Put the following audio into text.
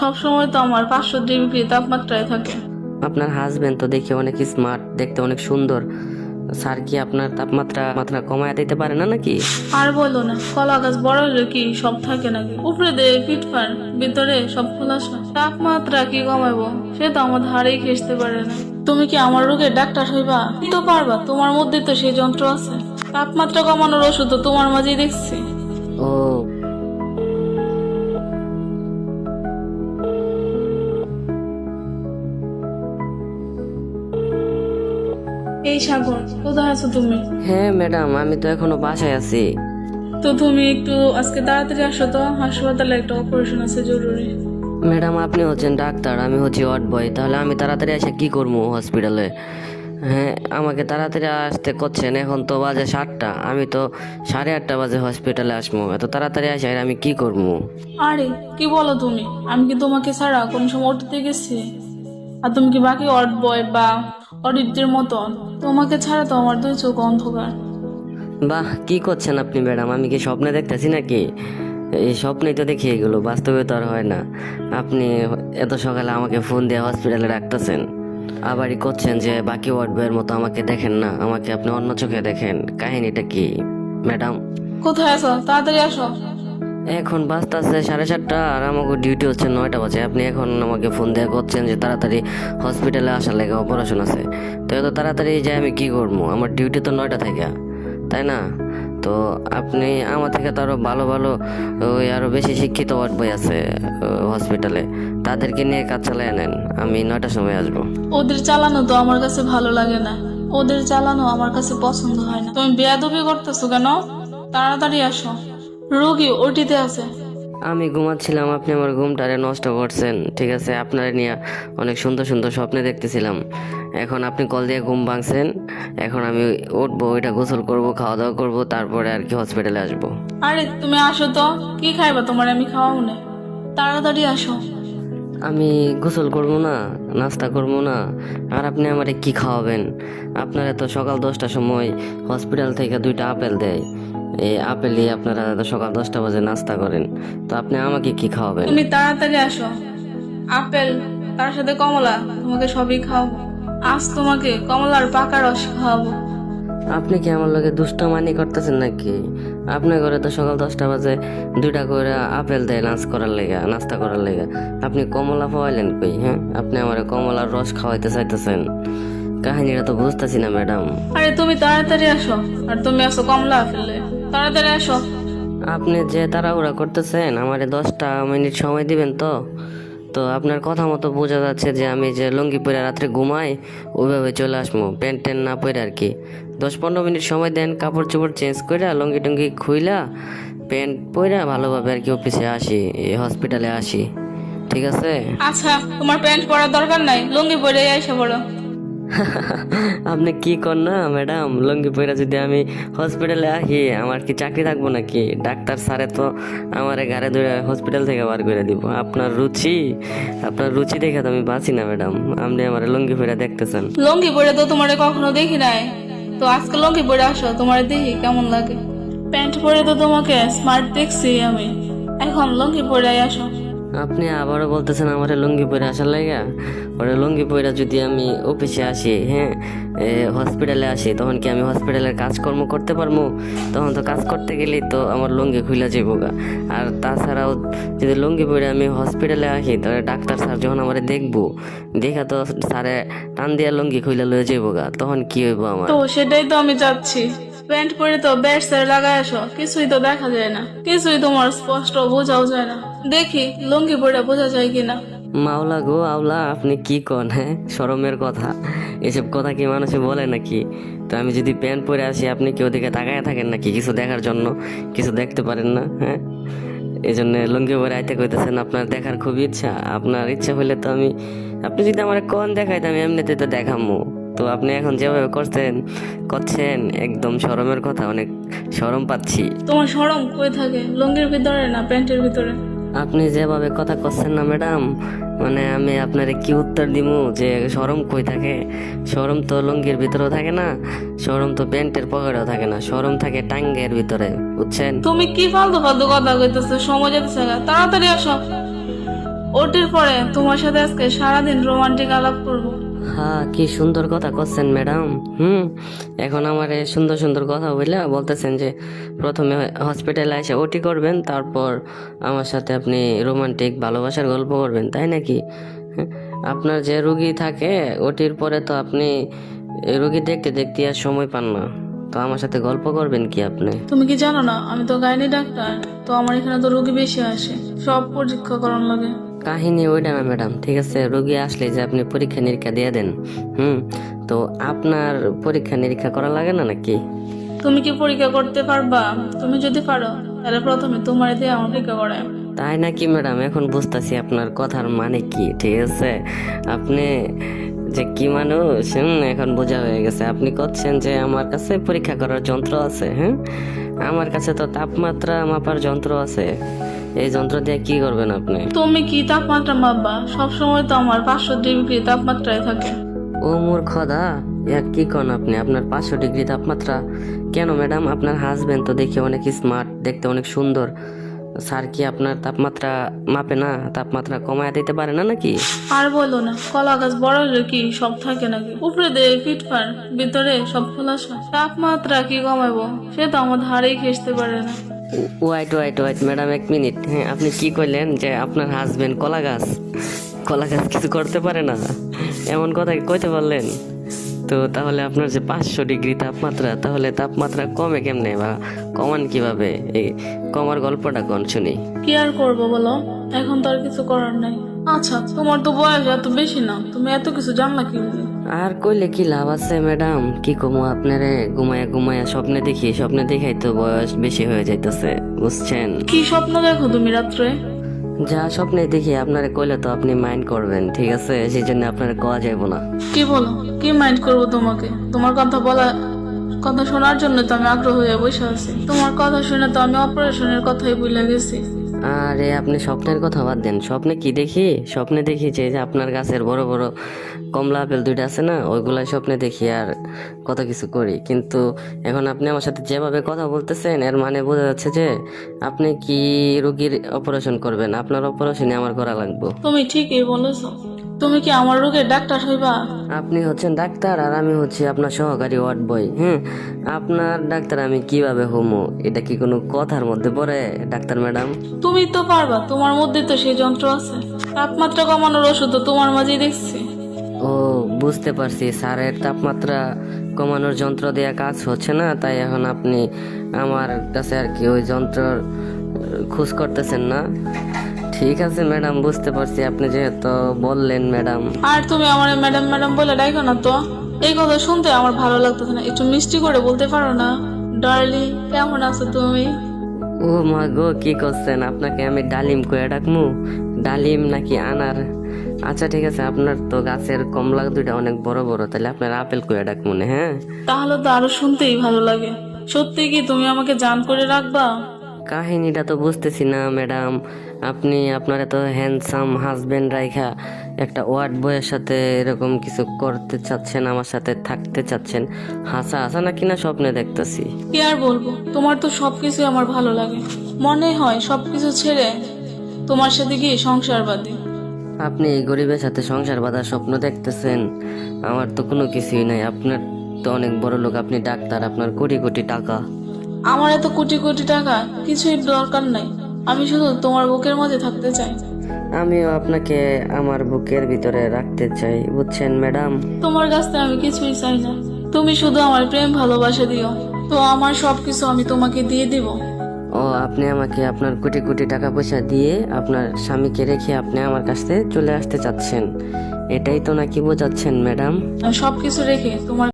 সবসময় তো আমার পাঁচশো ডিগ্রি তাপমাত্রায় থাকে। আপনার হাজবেন্ড তো দেখে অনেক স্মার্ট দেখতে অনেক সুন্দর। স্যার কি আপনার তাপমাত্রা মাত্রা কমায় দিতে পারে না নাকি? আর বলো না কলা গাছ বড় হলে কি সব থাকে নাকি? উপরে দিয়ে ফিটফার ভিতরে সব খোলাসা। তাপমাত্রা কি কমাবো? সে তো আমার ধারেই খেসতে পারে না। তুমি কি আমার রোগের ডাক্তার হইবা? তো পারবা তোমার মধ্যে তো সেই যন্ত্র আছে। তাপমাত্রা কমানোর ওষুধ তো তোমার মাঝেই দেখছি। এই সাগর কোথায় আছো তুমি? হ্যাঁ ম্যাডাম আমি তো এখনও বাসায় আছি। তো তুমি একটু আজকে তাড়াতাড়ি আসো তো হাসপাতালে একটা অপারেশন আছে জরুরি। ম্যাডাম আপনি হচ্ছেন ডাক্তার আমি হচ্ছি ওয়ার্ড বয় তাহলে আমি তাড়াতাড়ি এসে কি করব হসপিটালে হ্যাঁ আমাকে তাড়াতাড়ি আসতে করছেন এখন তো বাজে সাতটা আমি তো সাড়ে আটটা বাজে হসপিটালে আসব এত তাড়াতাড়ি আসে আর আমি কি করব? আরে কি বলো তুমি? আমি কি তোমাকে ছাড়া কোন সময় ওটিতে গেছি? আর তুমি কি বাকি অড বয় বা অডিটদের মতন। তোমাকে ছাড়া তো আমার দুই চোখ অন্ধকার। বাহ কি করছেন আপনি ম্যাডাম? আমি কি স্বপ্নে দেখতেছি নাকি? এই স্বপ্নেই তো দেখি এগুলো বাস্তবে তো আর হয় না। আপনি এত সকালে আমাকে ফোন দিয়ে হসপিটালে রাখতেছেন আবারই করছেন যে বাকি ওয়ার্ড বয়ের মতো আমাকে দেখেন না আমাকে আপনি অন্য চোখে দেখেন। কাহিনীটা কি? ম্যাডাম? কোথায় আছো? তাড়াতাড়ি আসো। এখন বাজতেছে সাড়ে সাতটা আর আমাকে ডিউটি হচ্ছে নয়টা বাজে। আপনি এখন আমাকে ফোন দিয়ে করছেন যে তাড়াতাড়ি হসপিটালে আসার লেগে অপারেশন আছে। তো এত তাড়াতাড়ি যে আমি কি করব? আমার ডিউটি তো নয়টা থেকে, তাই না? তো আপনি আমার থেকে তো আরও ভালো ভালো, ওই আরও বেশি শিক্ষিত বই আছে হসপিটালে তাদেরকে নিয়ে কাজ চালিয়ে নেন, আমি নয়টার সময় আসব। ওদের চালানো তো আমার কাছে ভালো লাগে না। ওদের চালানো আমার কাছে পছন্দ হয় না। তুমি বেয়াদবি করতেছো কেন? তাড়াতাড়ি আসো। রোগী ওটিতে আছে। আমি ঘুমাচ্ছিলাম আপনি আমার ঘুমটারে নষ্ট করছেন ঠিক আছে? আপনার নিয়ে অনেক সুন্দর সুন্দর স্বপ্নে দেখতেছিলাম। এখন আপনি কল দিয়ে ঘুম ভাঙছেন এখন আমি উঠবো ওইটা গোসল করব খাওয়া দাওয়া করব তারপরে আর কি হসপিটালে আসব। আরে তুমি আসো তো কি খাইবা তোমার? আমি খাওয়াও না। তাড়াতাড়ি আসো। আমি গোসল করব না নাস্তা করব না আর আপনি আমারে কি খাওয়াবেন? আপনারা তো সকাল দশটার সময় হসপিটাল থেকে দুইটা আপেল দেয়। এই আপেলই আপনারা সকাল দশটা বাজে নাস্তা করেন। তো আপনি আমাকে কি খাওয়াবেন? তুমি তাড়াতাড়ি আসো। আপেল তার সাথে কমলা তোমাকে সবই খাওয়াবো। আজ তোমাকে কমলার পাকা রস খাওয়াবো। আপনি কি আমার লগে দুষ্টমানি করতেছেন নাকি? আপনার ঘরে তো সকাল দশটা বাজে দুইটা করে আপেল দেয় নাচ করার লেগা নাস্তা করার লেগা। আপনি কমলা পাওয়াইলেন কই হ্যাঁ? আপনি আমার কমলার রস খাওয়াইতে চাইতেছেন। কাহিনীটা তো বুঝতেছি না ম্যাডাম। আরে তুমি তাড়াতাড়ি আসো আর তুমি আসো কমলা আপেলে তাড়াতাড়ি আসো। আপনি যে তাড়াহুড়া করতেছেন আমারে দশটা মিনিট সময় দিবেন তো? তো আপনার কথা মতো বোঝা যাচ্ছে যে আমি যে লুঙ্গি পরে রাত্রে ঘুমাই ওইভাবে চলে আসব প্যান্ট ট্যান্ট না পরে আর কি। দশ পনেরো মিনিট সময় দেন কাপড় চোপড় চেঞ্জ করে লুঙ্গি টুঙ্গি খুইলা প্যান্ট পরে ভালোভাবে আর কি অফিসে আসি এই হসপিটালে আসি। ঠিক আছে? আচ্ছা তোমার প্যান্ট পরার দরকার নাই লুঙ্গি পরে এসে পড়ো। আপনি কি কর না ম্যাডাম? লুঙ্গি পরে যদি আমি হসপিটালে আসি আমার কি চাকরি থাকব নাকি? ডাক্তার স্যারে তো আমার ঘরে ধরে হসপিটাল থেকে বার করে দিব। আপনার রুচি? আপনার রুচি দেখে তো আমি বাঁচি না ম্যাডাম। আপনি আমার লুঙ্গি পরে দেখতেছেন। লুঙ্গি পরে তো তোমার কখনো দেখি নাই। তো আজকে লঙ্গি পরে আসো তোমার দেখি কেমন লাগে। প্যান্ট পরে তো তোমাকে স্মার্ট দেখছি আমি। এখন লুঙ্গি পরে আসো। আপনি আবারও বলতেছেন আমার লুঙ্গি পরে আসার লাগা ওরা লুঙ্গি পরে যদি আমি অফিসে আসি হ্যাঁ? হসপিটালে আসি, তখন কি আমি হসপিটালের কাজকর্ম করতে পারব? তখন তো কাজ করতে গেলেই তো আমার লুঙ্গি খুলে যাব গা। আর তাছাড়াও যদি লুঙ্গি পরে আমি হসপিটালে আসি, তাহলে ডাক্তার স্যার যখন আমার দেখব, দেখা তো স্যারে টান দিয়া লুঙ্গি খুলে লয়ে যাব গা, তখন কি হইব আমার? তো সেটাই তো আমি চাচ্ছি। প্যান্ট পরে তো ব্যাট স্যার লাগাই আসো, কিছুই তো দেখা যায় না, কিছুই তোমার স্পষ্ট বোঝাও যায় না। দেখি লুঙ্গি পরে বোঝা যায় কিনা। মাওলা গো, আওলা, আপনি কি কন হ্যাঁ? শরমের কথা। এসব কথা কি মানুষে বলে নাকি? তো আমি যদি প্যান্ট পরে আসি, আপনি কি ওদিকে তাকায় থাকেন নাকি? কিছু দেখার জন্য? কিছু দেখতে পারেন না হ্যাঁ? এই জন্য লুঙ্গি পরে আইতে কইতেছেন, আপনার দেখার খুব ইচ্ছা। আপনার ইচ্ছা হলে তো আমি, আপনি যদি আমার কোন আমি এমনিতে তো দেখামো। তো আপনি এখন যেভাবে করছেন করছেন, একদম শরমের কথা, অনেক শরম পাচ্ছি। তোমার সরম কই থাকে? লুঙ্গির ভিতরে না প্যান্টের ভিতরে? আপনি যেভাবে কথা করছেন না, ম্যাডাম মানে আমি আপনারে কি উত্তর দিব যে সরম কই থাকে? সরম তো লুঙ্গির ভিতরেও থাকে না, সরম তো প্যান্টের পকেটেও থাকে না, সরম থাকে টাঙ্গের ভিতরে, বুঝছেন? তুমি কি ফালতু ফালতু কথা কইতেছো? সময় যেতেছে না, তাড়াতাড়ি আসো। ওটির পরে তোমার সাথে আজকে সারাদিন রোমান্টিক আলাপ করব। হ্যাঁ কি সুন্দর কথা করছেন ম্যাডাম। হুম এখন আমার সুন্দর সুন্দর কথা বলে বলতেছেন যে প্রথমে হসপিটালে এসে ওটি করবেন তারপর আমার সাথে আপনি রোমান্টিক ভালোবাসার গল্প করবেন তাই নাকি? হ্যাঁ, আপনার যে রুগী থাকে ওটির পরে তো আপনি রুগী দেখতে দেখতে আর সময় পান না। তো আমার সাথে গল্প করবেন কি আপনি? তুমি কি জানো না আমি তো গাইনি ডাক্তার তো আমার এখানে তো রোগী বেশি আসে সব পরীক্ষা করার লাগে। কাহিনী ওইটা না ম্যাডাম। ঠিক আছে রোগী আসলে যে আপনি পরীক্ষা নিরীক্ষা দিয়ে দেন হুম? তো আপনার পরীক্ষা নিরীক্ষা করা লাগে না নাকি? তুমি কি পরীক্ষা করতে পারবা? তুমি যদি পারো তাহলে প্রথমে তোমার দিয়ে আমার পরীক্ষা করায় তাই নাকি ম্যাডাম? এখন বুঝতেছি আপনার কথার মানে কি ঠিক আছে? আপনি যে কি মানুষ হুম, এখন বোঝা হয়ে গেছে। আপনি করছেন যে আমার কাছে পরীক্ষা করার যন্ত্র আছে হ্যাঁ আমার কাছে তো তাপমাত্রা মাপার যন্ত্র আছে। এই যন্ত্র দিয়ে কি করবেন আপনি? তুমি কি তাপমাত্রা মাপবা? সবসময় তো আমার পাঁচশো ডিগ্রি তাপমাত্রায় থাকে। ও মোর খদা এক কি কন আপনি? আপনার পাঁচশো ডিগ্রি তাপমাত্রা কেন ম্যাডাম? আপনার হাজবেন্ড তো দেখে অনেক স্মার্ট দেখতে অনেক সুন্দর। স্যার কি আপনার তাপমাত্রা মাপে না? তাপমাত্রা কমায় দিতে পারে না নাকি? আর বলো না কলা গাছ বড় হলে কি সব থাকে নাকি? উপরে দিয়ে ফিটফার ভিতরে সব খোলাসা। তাপমাত্রা কি কমাবো? সে তো আমার ধারেই খেসতে পারে না। ওয়াইট ওয়াইট ওয়াইট ম্যাডাম এক মিনিট হ্যাঁ আপনি কি করলেন যে আপনার হাজবেন্ড কলা গাছ? কলা গাছ কিছু করতে পারে না? এমন কথা কইতে পারলেন? তো তাহলে আপনার যে পাঁচশো ডিগ্রি তাপমাত্রা, তাহলে তাপমাত্রা কমে কেমনে বা কমান কীভাবে? এই কমার গল্পটা কোন শুনি? কি আর করব বলো? এখন তো আর কিছু করার নাই। আচ্ছা তোমার তো বয়স এত বেশি না। তুমি এত কিছু জানলা কি? আর কইলে কি লাভ আছে ম্যাডাম? কি কমো আপনারে ঘুমায়া ঘুমায়া স্বপ্নে দেখি স্বপ্নে দেখাই তো বয়স বেশি হয়ে যাইতেছে বুঝছেন? কি স্বপ্ন দেখো তুমি রাত্রে? যা স্বপ্নে দেখি আপনারে কইলে তো আপনি মাইন্ড করবেন ঠিক আছে? সেই জন্য আপনারে কোয়া যাইব না। কি বলো? কি মাইন্ড করব তোমাকে? তোমার কথা বলা কথা শোনার জন্য তো আমি আগ্রহ হয়ে বসে আছি। তোমার কথা শুনে তো আমি অপারেশনের কথাই ভুলে গেছি। আরে আপনি স্বপ্নের কথা বাদ দেন। স্বপ্নে কি দেখি? স্বপ্নে দেখি যে আপনার গাছের বড় বড় কমলা আপেল দুইটা আছে না, ওইগুলাই স্বপ্নে দেখি আর কত কিছু করি। কিন্তু এখন আপনি আমার সাথে যেভাবে কথা বলতেছেন, এর মানে বোঝা যাচ্ছে যে আপনি কি রোগীর অপারেশন করবেন? আপনার অপারেশনে আমার করা লাগবে। তুমি ঠিকই বলেছ। তুমি কি আমার রোগের ডাক্তার হইবা? আপনি হচ্ছেন ডাক্তার আর আমি হচ্ছি আপনার সহকারী ওয়ার্ড বয় হ্যাঁ আপনার ডাক্তার আমি কীভাবে হমো? এটা কি কোনো কথার মধ্যে পড়ে ডাক্তার ম্যাডাম? তুমি তো পারবা তোমার মধ্যে তো সেই যন্ত্র আছে। তাপমাত্রা কমানোর ওষুধ তো তোমার মাঝেই দেখছি। ও বুঝতে পারছি স্যারের তাপমাত্রা কমানোর যন্ত্র দেওয়া কাজ হচ্ছে না তাই এখন আপনি আমার কাছে আর কি ওই যন্ত্রর আহ, খোঁজ করতেছেন না। ঠিক আছে ম্যাডাম বুঝতে পারছি। আপনি যেহেতু বললেন ম্যাডাম। আর তুমি আমার ম্যাডাম ম্যাডাম বলে ডাইকো না তো। এই কথা শুনতে আমার ভালো লাগতেছে না। একটু মিষ্টি করে বলতে পারো না। ডার্লি কেমন আছো তুমি? ও মা গো কি করছেন? আপনাকে আমি ডালিম কয়ে ডাকমু? ডালিম নাকি আনার? আচ্ছা ঠিক আছে আপনার তো গাছের কমলা দুইটা অনেক বড় বড় তাহলে আপনার আপেল কয়ে ডাকমু না হ্যাঁ? তাহলে তো আরও শুনতেই ভালো লাগে। সত্যি কি তুমি আমাকে জান করে রাখবা? কাহিনীটা তো বুঝতেছি না ম্যাডাম। আপনি আপনার এত হ্যান্ডসাম হাজবেন্ড রাইখা একটা ওয়ার্ড বয়ের সাথে এরকম কিছু করতে চাচ্ছেন আমার সাথে থাকতে চাচ্ছেন হাসা হাসা না কিনা স্বপ্নে দেখতেছি? কি আর বলব? তোমার তো সবকিছু আমার ভালো লাগে। মনে হয় সবকিছু ছেড়ে তোমার সাথে গিয়ে সংসার বাদী আপনি এই গরিবের সাথে সংসার বাঁধার স্বপ্ন দেখতেছেন? আমার তো কোনো কিছুই নাই। আপনার তো অনেক বড় লোক আপনি ডাক্তার আপনার কোটি কোটি টাকা। আমার এত কোটি কোটি টাকা কিছুই দরকার নাই। আমি শুধু তোমার বুকের মাঝে থাকতে চাই। আমিও আপনাকে আমার বুকের ভিতরে রাখতে চাই বুঝছেন ম্যাডাম? তোমার কাছ থেকে আমি কিছুই চাই না। তুমি শুধু আমার প্রেম ভালোবাসা দিও। তো আমার সবকিছু আমি তোমাকে দিয়ে দিব। ও আপনি আমাকে আপনার কোটি কোটি টাকা পয়সা দিয়ে আপনার স্বামীকে রেখে আপনি আমার কাছে চলে আসতে চাচ্ছেন। এটাই তো নাকি বোঝাচ্ছেন ম্যাডাম? সবকিছু রেখে তোমার